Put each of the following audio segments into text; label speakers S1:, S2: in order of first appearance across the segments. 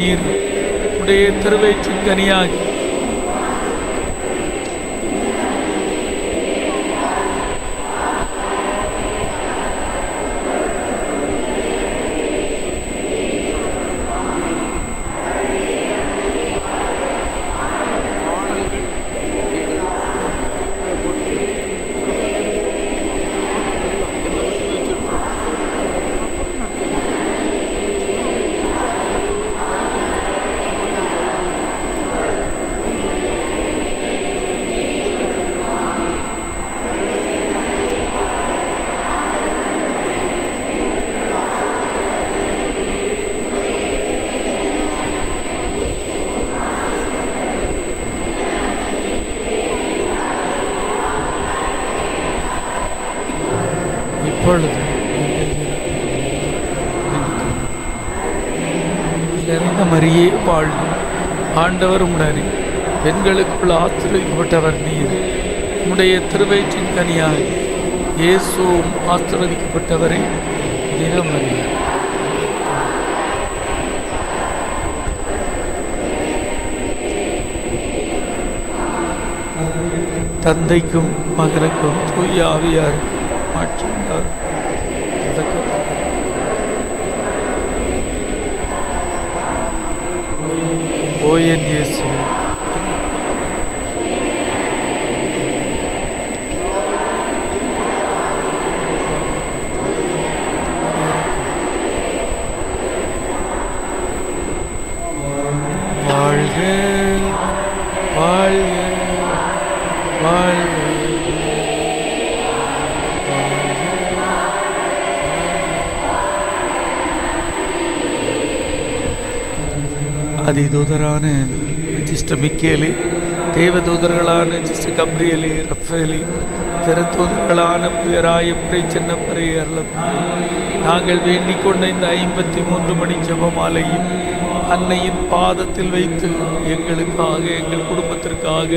S1: நீர் உடைய திருவயிற்றின் கனியாகி இப்பொழுது நிறைந்த மரியே வாழ்வு ஆண்டவர் உடனே பெண்களுக்குள் ஆசிரியப்பட்டவர் நீர். உம்முடைய திருவயிற்றின் கனியாய் இயேசுவும் ஆசிர்வதிக்கப்பட்டவரை. தினமறிய தந்தைக்கும் மகனுக்கும் தூய ஆவியாருக்கும் மாற்றினார் oy hediyesi. Vardı. அதிதூதரான சிஸ்டர் மிக்கேலி தேவதூதர்களான சிஸ்டர் கப்ரியலி ரஃபேலி திறத்தூதர்களான புயராய புரை சின்னப்பறை அருளம் நாங்கள் வேண்டிக் கொண்ட இந்த ஐம்பத்தி மூன்று மணி ஜெபமாலையும் அன்னையின் பாதத்தில் வைத்து எங்களுக்காக எங்கள் குடும்பத்திற்காக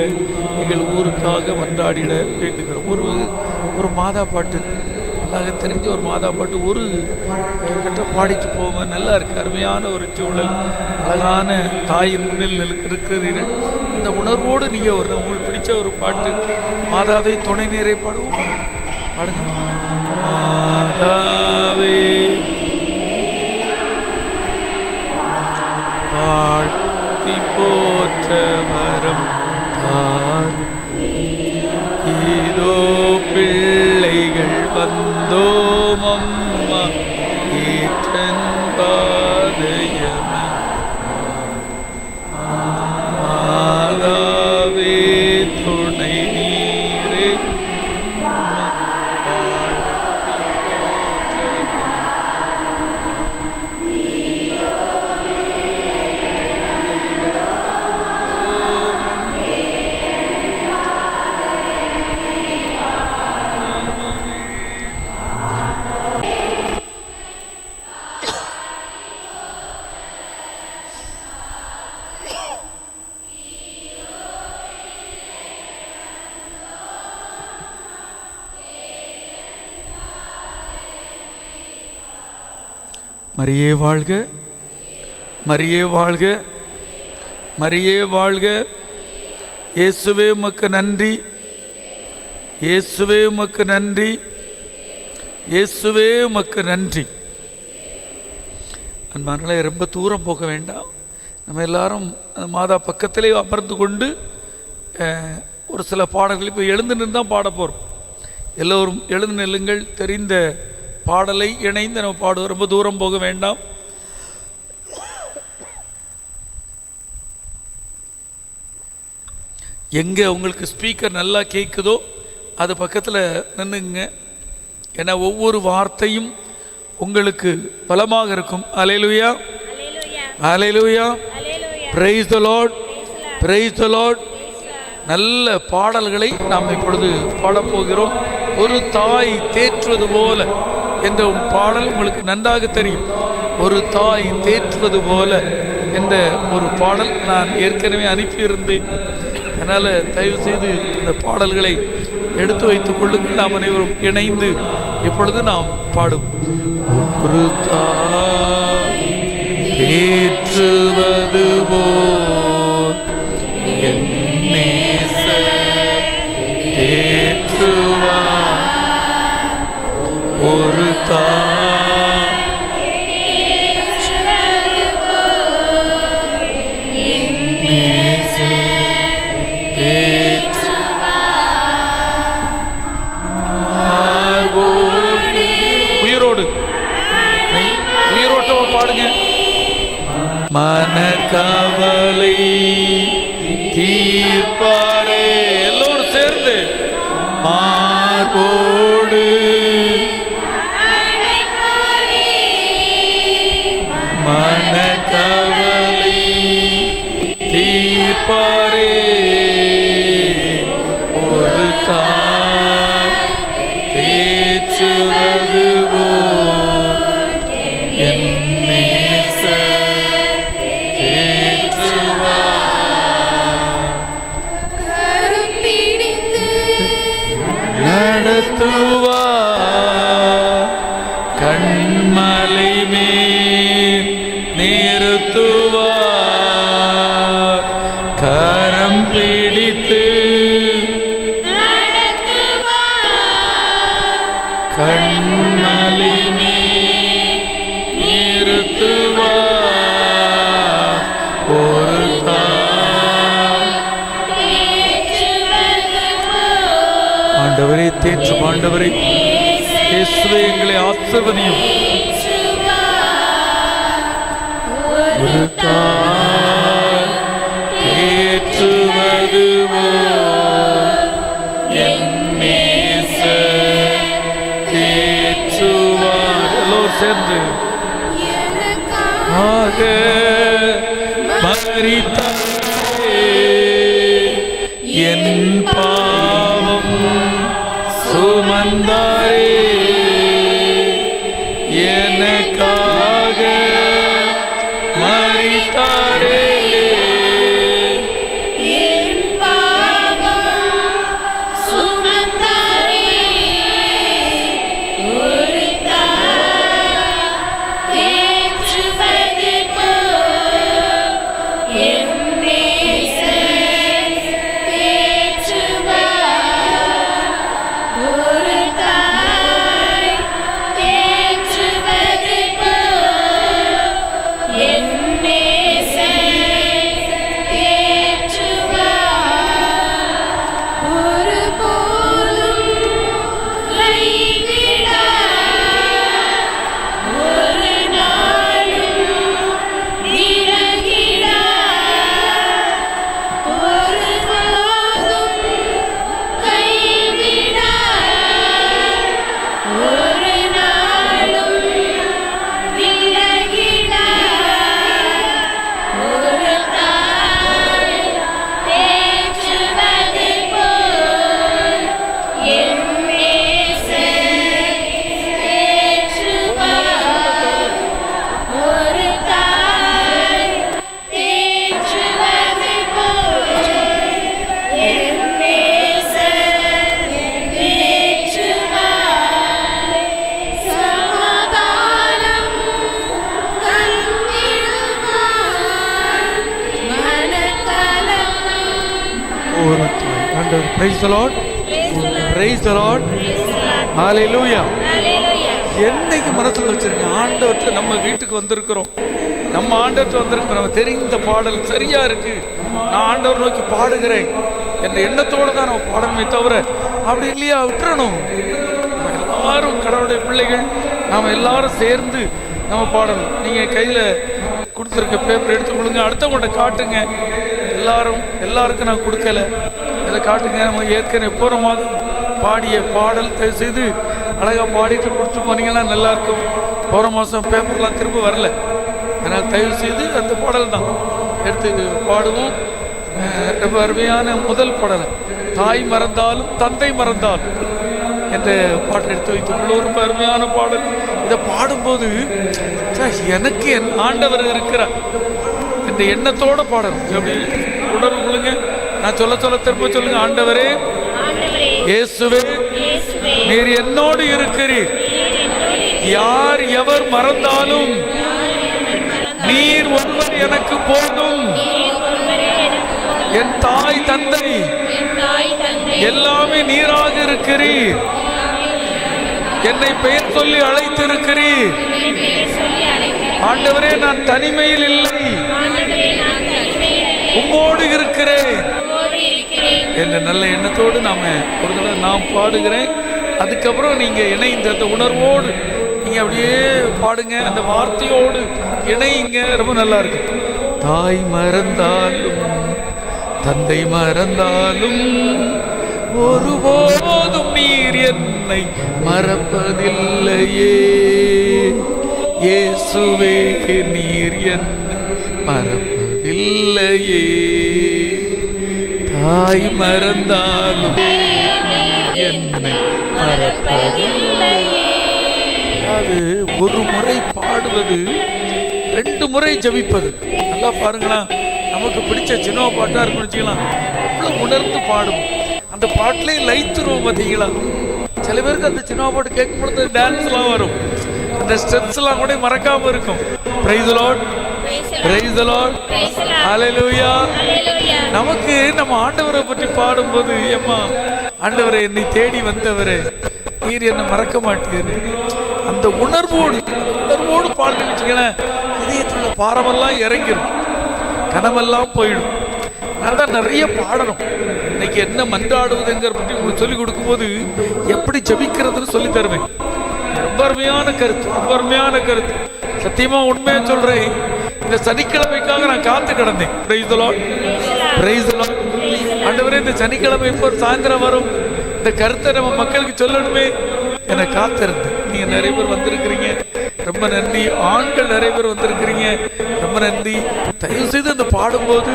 S1: எங்கள் ஊருக்காக மன்றாடிட வேண்டுகிறோம். ஒரு ஒரு மாதா பாட்டு நல்லாக தெரிஞ்ச ஒரு மாதா பாட்டு ஒரு கிட்ட பாடிட்டு போவேன் நல்லா இருக்கு. அருமையான ஒரு சூழல். அழகான தாயின் முன்னில் இருக்கிறீர்கள் இந்த உணர்வோடு நீங்கள் ஒரு உங்களுக்கு பிடிச்ச ஒரு பாட்டு. மாதாவை துணை நேரே பாடுவோம். பாடுங்க. மாதாவே. வாழ்த்தி போற்ற வரம் இதோ பிள்ளைகள் धूमम् மரியே வாழ்க. மரியே வாழ்க. மரியே வாழ்க. இயேசுவே உமக்கு நன்றி. இயேசுவே உமக்கு நன்றி. இயேசுவே உமக்கு நன்றி. அன்பானே ரொம்ப தூரம் போக வேண்டாம். நம்ம எல்லாரும் அந்த மாதா பக்கத்திலே அமர்ந்து கொண்டு ஒரு சில பாடல்கள் இப்போ எழுந்து நின்று தான் பாட போகிறோம் எல்லோரும் எழுந்து நில்லுங்கள். தெரிந்த பாடலை இணைந்து நம்ம பாடுவோம். ரொம்ப தூரம் போக வேண்டாம். எங்கே உங்களுக்கு ஸ்பீக்கர் நல்லா கேட்குதோ அது பக்கத்தில் நின்றுங்க ஏன்னா ஒவ்வொரு வார்த்தையும் உங்களுக்கு பலமாக இருக்கும். Hallelujah hallelujah praise the Lord praise the Lord நல்ல பாடல்களை நாம் இப்பொழுது பாடப்போகிறோம் ஒரு தாய் தேற்றுவது போல. என்ற பாடல் உங்களுக்கு நன்றாக தெரியும். ஒரு தாய் தேற்றுவது போல என்ற ஒரு பாடல் நான் ஏற்கனவே அனுப்பியிருந்தேன். அதனால் தயவு செய்து இந்த பாடல்களை எடுத்து வைத்துக் கொள்ளுங்கள். நாம் அனைவரும் இணைந்து இப்பொழுது நாம் பாடும். ஒரு தாய் தேற்றுவது போல் என் ஒரு தாய் கண்மலை மேல் நிறுத்துவார் ஒரு தாய் ஆண்டவரே தேற்றும் ஆண்டவரே இயேசுவே எங்களை ஆசிர்வதியும். ஒரு சேர்ந்து. ஆக மரித்தாரே என் பாவம் சுமந்தார். ஆண்டவர். Praise the Lord praise the Lord ஹalleluya என்னைக்கு மனசுல வச்சிருங்க ஆண்டவர்கிட்ட நம்ம வீட்டுக்கு வந்திருக்கிறோம். நம்ம ஆண்டவர்கிட்ட வந்திருக்கிறோம். நம்ம தெரிந்த பாடல் சரியா இருக்கு. நான் ஆண்டவர் நோக்கி பாடுகிறேன். என்ற எண்ணத்தோடு தான் நம்ம பாடணுமே தவிர அப்படி இல்லையா? விட்டுறணும். எல்லாரும் கடவுளுடைய பிள்ளைகள். நாம எல்லாரும் சேர்ந்து நம்ம பாடணும். நீங்க கையில கொடுத்துருக்க பேப்பர் எடுத்துக்கொள்ளுங்க அடுத்தவங்கள்ட்ட காட்டுங்க. எல்லாரும் எல்லாருக்கும் நான் கொடுக்கல. அதை காட்டுங்க நம்ம ஏற்கனவே போகிற மாதம் பாடிய பாடல் தயவு செய்து அழகாக பாடிட்டு கொடுத்து போனீங்கன்னா நல்லாயிருக்கும். போகிற மாதம் பேப்பர்லாம் திரும்ப வரல. அதனால் தயவு செய்து அந்த பாடல் தான் எடுத்து பாடுவோம். ரொம்ப அருமையான முதல் பாடல். தாய் மறந்தாலும் தந்தை மறந்தாலும் என்ற பாட்டை எடுத்து வைத்துள்ள ரொம்ப அருமையான பாடல். இதை பாடும்போது எனக்கு என் ஆண்டவர் இருக்கிறார். என்ற எண்ணத்தோடு பாடணும். எப்படி? உணர்வு கொள்ளுங்க. நான் சொல்ல சொல்ல திரும்ப சொல்லுங்க. ஆண்டவரே இயேசுவே நீர் என்னோடு இருக்கிறீர். யார் எவர் மறந்தாலும் நீர் ஒருவர் எனக்கு போதும். என் தாய் தந்தை எல்லாமே நீராக இருக்கிறீர். என்னை பெயர் சொல்லி அழைத்திருக்கிறீர். ஆண்டவரே நான் தனிமையில் இல்லை. உம்மோடு இருக்கிறேன். என்ற நல்ல எண்ணத்தோடு நாம ஒரு தடவை நான் பாடுகிறேன். அதுக்கப்புறம் நீங்கள் இணைந்த அந்த உணர்வோடு நீங்கள் அப்படியே பாடுங்க அந்த வார்த்தையோடு இணையுங்க ரொம்ப நல்லா இருக்கு. தாய் மறந்தாலும் தந்தை மறந்தாலும் ஒருபோதும் நீர் என்னை மறப்பதில்லையே. இயேசுவே நீர் என்னை மறப்பதில்லையே. தாய் மறந்தாலும் என்னை அது ஒரு முறை பாடுவது ரெண்டு முறை ஜபிப்பது. நல்லா பாருங்களா நமக்கு பிடிச்ச சின்ன பாட்டா இருக்குன்னு வச்சுக்கலாம். அவ்வளோ உணர்ந்து பாடும். அந்த பாட்டிலே லைத்துருவோம் பார்த்தீங்களா சில பேருக்கு அந்த சின்ன பாட்டு கேட்கும் பொழுது டான்ஸ்லாம் வரும். அந்த ஸ்டெப்ஸ் எல்லாம் கூட மறக்காம இருக்கும். பிரைஸ் லார்ட் நமக்கு நம்ம ஆண்டவரை பற்றி பாடும்போது ஏம்மா ஆண்டவரை என்னை தேடி வந்தவரே நீர் என்னை மறக்க மாட்டீர். அந்த உணர்வோடு உணர்வோடு பாடுன்னு வச்சுக்கலேன் இதயத்துல பாரமெல்லாம் இறங்கிடும் கனவெல்லாம் போயிடும். அதனால தான் நிறைய பாடணும். இன்னைக்கு என்ன மன்றாடுவதுங்கிற பற்றி உங்களுக்கு சொல்லிக் கொடுக்கும்போது எப்படி ஜபிக்கிறதுன்னு சொல்லி தருவேன். ரொம்ப அருமையான கருத்து ரொம்ப அருமையான கருத்து. சத்தியமா உண்மையா சொல்றேன். இந்த சனிக்கிழமைக்காக நான் காத்து கிடந்தேன். பிரைஸ் பிரைஸ் ஆண்டவரே இந்த சனிக்கிழமை இப்போ சாயந்தரம் வரும்? இந்த கருத்தை நம்ம மக்களுக்கு சொல்லணுமே. என்னை காத்திருந்தேன் நீங்க நிறைய பேர் வந்திருக்கிறீங்க. ரொம்ப நன்றி. ஆண்கள் நிறைய பேர் வந்திருக்கிறீங்க. ரொம்ப நன்றி தயவு செய்து அந்த பாடும்போது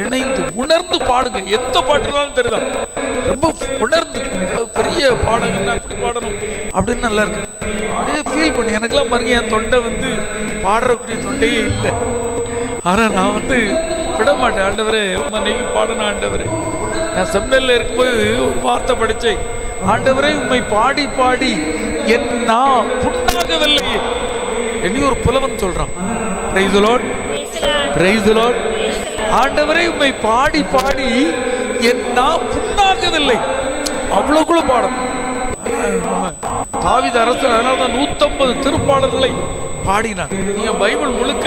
S1: இணைந்து உணர்ந்து பாடுங்க. எந்த பாட்டுனாலும் தெரியுதான் ரொம்ப உணர்ந்து பெரிய பாடங்கன்னா இப்படி பாடணும்? அப்படின்னு நல்லா இருக்கு. அப்படியே ஃபீல் பண்ணி. எனக்கெல்லாம் பாருங்க என் தொண்டை வந்து பாடுறக்கூடிய தொண்டையே இல்லை. ஆனா நான் வந்து விட மாட்டேன் ஆண்டவரே நீங்க பாடணும் ஆண்டவரே. நான் செம்மல்ல இருக்கும்போது ஒரு வார்த்தை படிச்சேன் ஆண்டவரே உம்மை பாடி பாடி என் நான் புண்ணாகவில்லையே. என்னி ஒரு புலவன் சொல்றான். ஆண்டவரை உண்மை பாடி பாடி என் நான் புண்ணாகவில்லை அவ்வளவுக்குள்ள பாடம். தாவித அரசு அதனால தான் நூத்தம்பது திருப்பாளர்களை பாடினார் நீங்க பைபிள் முழுக்க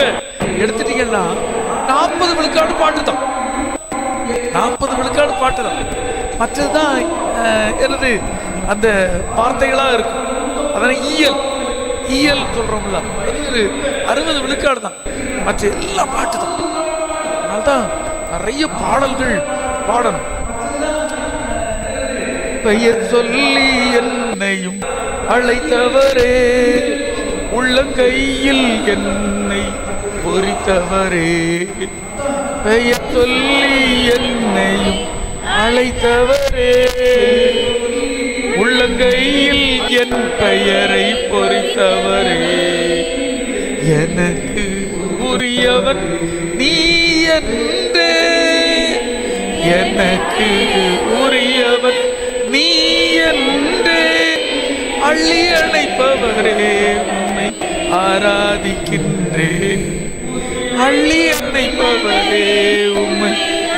S1: எடுத்துட்டீங்கன்னா நாற்பது விழுக்காடு பாட்டு தான் நாற்பது விழுக்காடு பாட்டு தான் மற்றதுதான் என்னது அந்த வார்த்தைகளா இருக்கும். அதனை ஈயல். இயல் சொல்றோம்ல. அது ஒரு அறுபது விழுக்காடு தான். மற்ற எல்லா பாட்டு தான். அதனால்தான் நிறைய பாடல்கள் பாடணும். பெயர் சொல்லி என்னையும் அழைத்தவரே உள்ளங்கையில் என்னை பொறித்தவரே. பெயர் சொல்லி என்னையும் அழைத்தவரே. உள்ளங்கையில் என் பெயரை பொறித்தவரே. எனக்கு உரியவன் நீ என்றே. எனக்கு உரியவன் நீ என்றே. அள்ளி அணைப்பவரே உம்மை ஆராதிக்கின்றேன். அள்ளி அணைப்பவரே உம்மை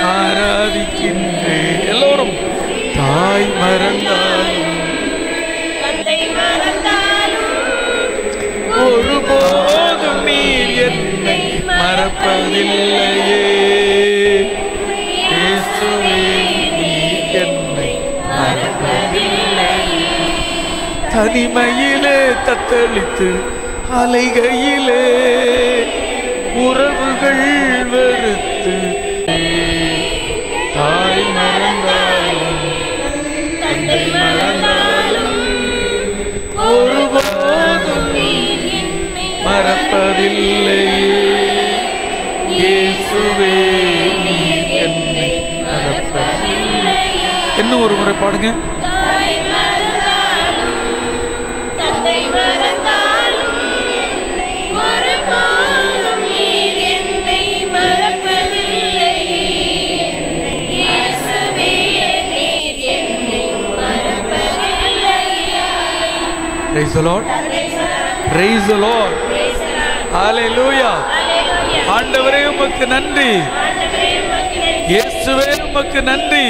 S1: ஆராதிக்கின்றேன். எல்லோரும் தாய் மறந்தாலும்
S2: தந்தை மறந்தாலும்
S1: ஒருபோதும் நீர் என்னை மறப்பதில்லையே. தனிமையிலே தத்தளித்து அலைகையிலே உறவுகள் வெறுத்து மறப்பதில்லையே. இன்னும் ஒரு முறை பாடுங்க. Praise Lord Lord. லார்ட்
S2: ஹalleluya
S1: ஆண்டவரே உமக்கு நன்றி.
S2: நன்றி.
S1: இயேசுவே உமக்கு நன்றி.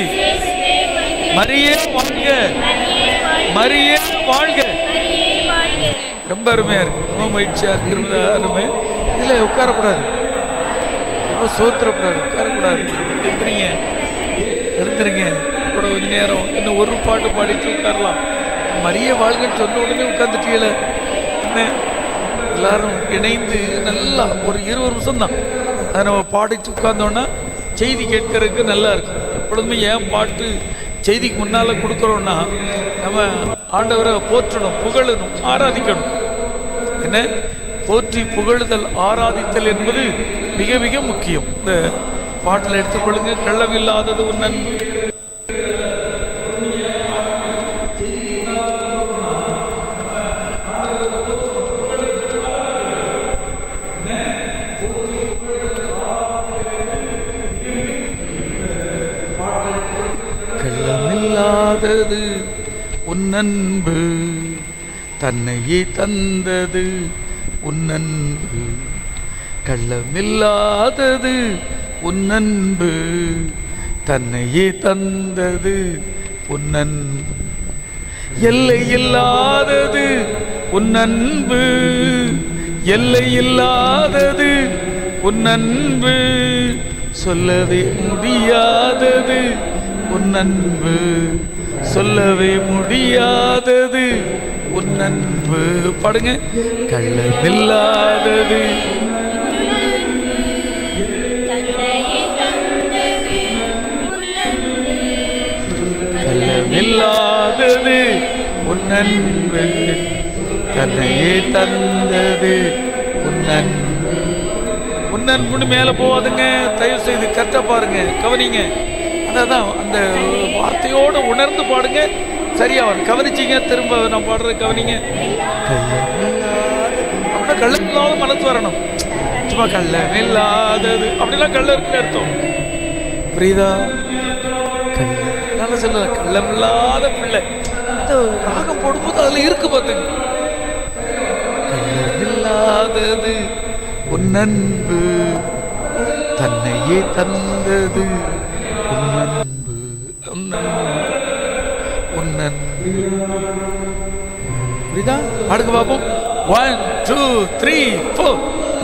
S1: மரியே வாழ்க.
S2: மரியே வாழ்க.
S1: ரொம்ப அருமையா இருக்கு. ரொம்ப மகிழ்ச்சியா இருக்கிறது அருமை. இதுல உட்காரக்கூடாது. ரொம்ப சோத்திரக்கூடாது. உட்காரக்கூடாது. எழுந்துறீங்க எடுத்துருங்க கூட கொஞ்ச நேரம். இன்னும் ஒரு பாட்டு பாடிட்டு உட்காரலாம். மரிய வாழ்கள் சொன்ன உடனே உட்காந்துட்டீங்கள என்ன எல்லாரும் இணைந்து நல்லா ஒரு இருபது நிமிஷம் தான் அதை நம்ம பாடிட்டு உட்கார்ந்தோன்னா செய்தி கேட்கறதுக்கு நல்லா இருக்கும். எப்பொழுதுமே ஏன் பாட்டு செய்திக்கு முன்னால் கொடுக்குறோன்னா நம்ம ஆண்டவரை போற்றணும் புகழணும் ஆராதிக்கணும். என்ன? போற்றி புகழுதல் ஆராதித்தல் என்பது மிக மிக முக்கியம். இந்த பாட்டில் எடுத்துக்கொள்ளுங்க. கள்ளமில்லாதது உன் உன்னன்பு தன்னையே தந்தது உன்னன்பு கள்ளமில்லாதது உன்னன்பு தன்னையே தந்தது உன்னன்பு எல்லை இல்லாதது உன்னன்பு எல்லை இல்லாதது உன்னன்பு சொல்லவே முடியாதது உன்னன்பு சொல்லவே முடியாதது. உன்னன்பு பாடுங்க. கள்ளமில்லாதது.
S2: உன்னன்பு.
S1: கள்ளமில்லாதது. உன்னன்பு தன்னையே தந்தது. உன்னன்பு. உன்னன்புன்னு மேலே போவாதுங்க தயவு செய்து கரெக்டாக பாருங்க. கவனிங்க. அதான் அந்த வார்த்தையோடு உணர்ந்து பாடுங்க. சரியா வரும் கவனிச்சிங்க. திரும்ப நான் பாடுறது கவனிங்க. அப்படின்னா கள்ளமில்லாத மனசு வரணும். சும்மா கள்ளமில்லாதது அப்படிலாம் கள்ள இருக்குன்னு அர்த்தம். புரியுதா? கள்ள நல்லா கள்ளம் கள்ளமில்லாத பிள்ளை. அந்த ராகம் போடும்போது அதுல இருக்கு பார்த்துங்க கள்ளமில்லாதது நண்பு தன்னையே தந்தது. புரியுதா? அடுக்க பார்ப்போம். ஒன் டூ த்ரீ ஃபோர்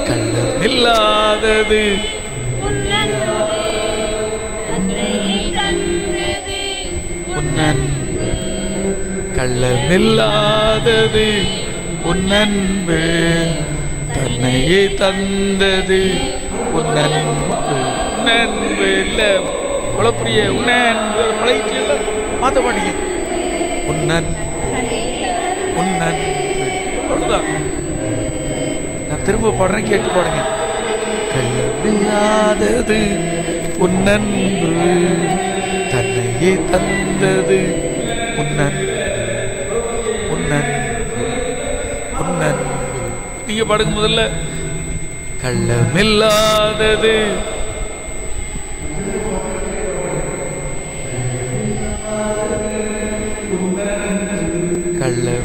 S1: கள்ளமில்லாதது இல்லாதது கள்ளமில்லாதது. உன்னன்பு தன்னையே தந்தது. உன்னன்பு நன்பு இல்லை குழப்பரிய உன்னன்பு பிளைட் இல்லை மாற்ற மாட்டீங்க உன்னன்பு உன்னன்பு அவ்வளோதான் நான் திரும்ப பாடுறேன் கேட்டு பாடுங்க. கள்ளமில்லாதது உன்னன்பு தன்னையே தந்தது உன்னன். உன்னன். உன்னன்பு நீங்க பாடுங்க முதல்ல. கள்ளமில்லாதது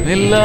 S1: நில்லா.